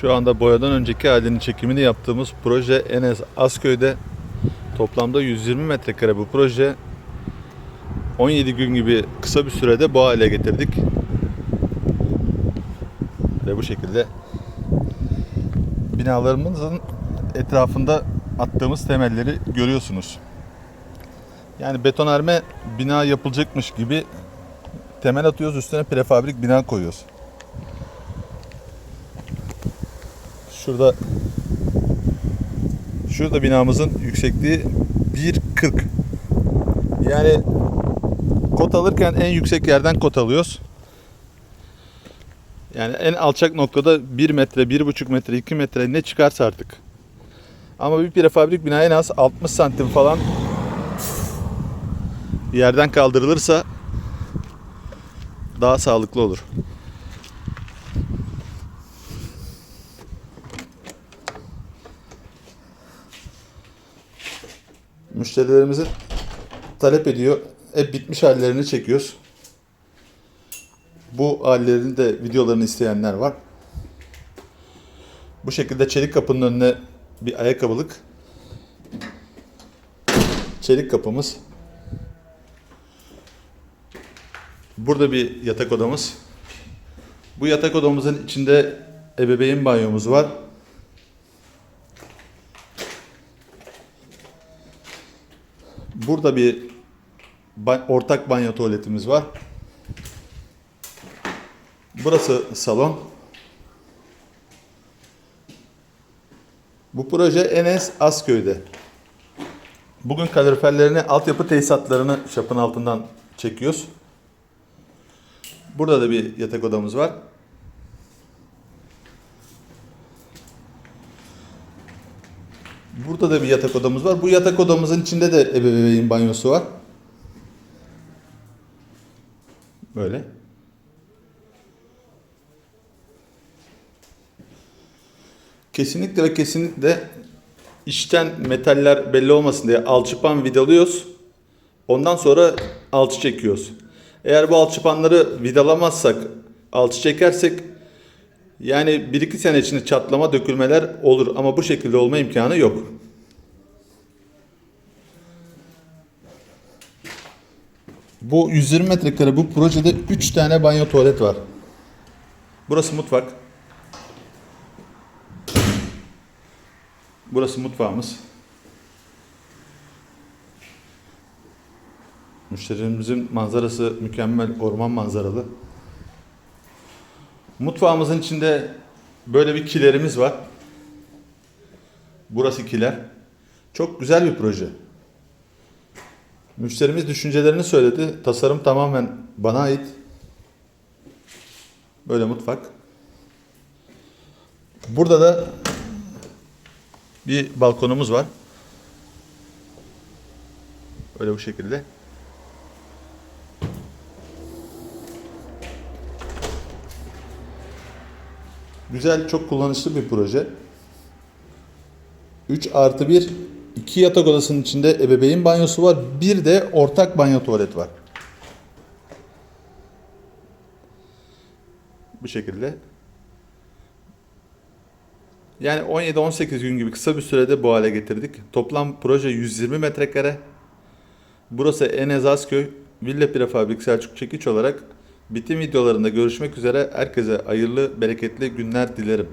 Şu anda boyadan önceki halinin çekimini yaptığımız proje Enes Asköy'de toplamda 120 metrekare bu proje 17 gün gibi kısa bir sürede bu hale getirdik. Ve bu şekilde binalarımızın etrafında attığımız temelleri görüyorsunuz. Yani betonarme bina yapılacakmış gibi temel atıyoruz üstüne prefabrik bina koyuyoruz. Şurada şurada binamızın yüksekliği 1.40. Yani kot alırken en yüksek yerden kot alıyoruz. Yani en alçak noktada 1 metre, 1,5 metre, 2 metre ne çıkarsa artık. Ama bir prefabrik bina en az 60 santim falan yerden kaldırılırsa daha sağlıklı olur. Müşterilerimizin talep ediyor. Hep bitmiş hallerini çekiyoruz. Bu hallerin de videolarını isteyenler var. Bu şekilde çelik kapının önüne bir ayakkabılık. Çelik kapımız. Burada bir yatak odamız. Bu yatak odamızın içinde ebeveyn banyomuz var. Burada bir ortak banyo tuvaletimiz var. Burası salon. Bu proje Enes Asköy'de. Bugün kaloriferlerini, altyapı tesisatlarını şapın altından çekiyoruz. Burada da bir yatak odamız var. Burada da bir yatak odamız var. Bu yatak odamızın içinde de ebeveyn banyosu var. Böyle. Kesinlikle ve kesinlikle içten metaller belli olmasın diye alçıpan vidalıyoruz. Ondan sonra alçı çekiyoruz. Eğer bu alçıpanları vidalamazsak, alçı çekersek yani 1-2 sene içinde çatlama, dökülmeler olur ama bu şekilde olma imkanı yok. Bu 120 metrekare bu projede 3 tane banyo tuvalet var. Burası mutfak. Burası mutfağımız. Müşterimizin manzarası mükemmel orman manzaralı. Mutfağımızın içinde böyle bir kilerimiz var. Burası kiler. Çok güzel bir proje. Müşterimiz düşüncelerini söyledi. Tasarım tamamen bana ait. Böyle mutfak. Burada da bir balkonumuz var. Böyle bu şekilde. Güzel, çok kullanışlı bir proje. 3 artı 1, 2 yatak odasının içinde ebeveyn banyosu var. Bir de ortak banyo tuvalet var. Bu şekilde. Yani 17-18 gün gibi kısa bir sürede bu hale getirdik. Toplam proje 120 metrekare. Burası Enes Asköy, Villa Prefabrik Selçuk Çekiç olarak bitim videolarında görüşmek üzere. Herkese hayırlı, bereketli günler dilerim.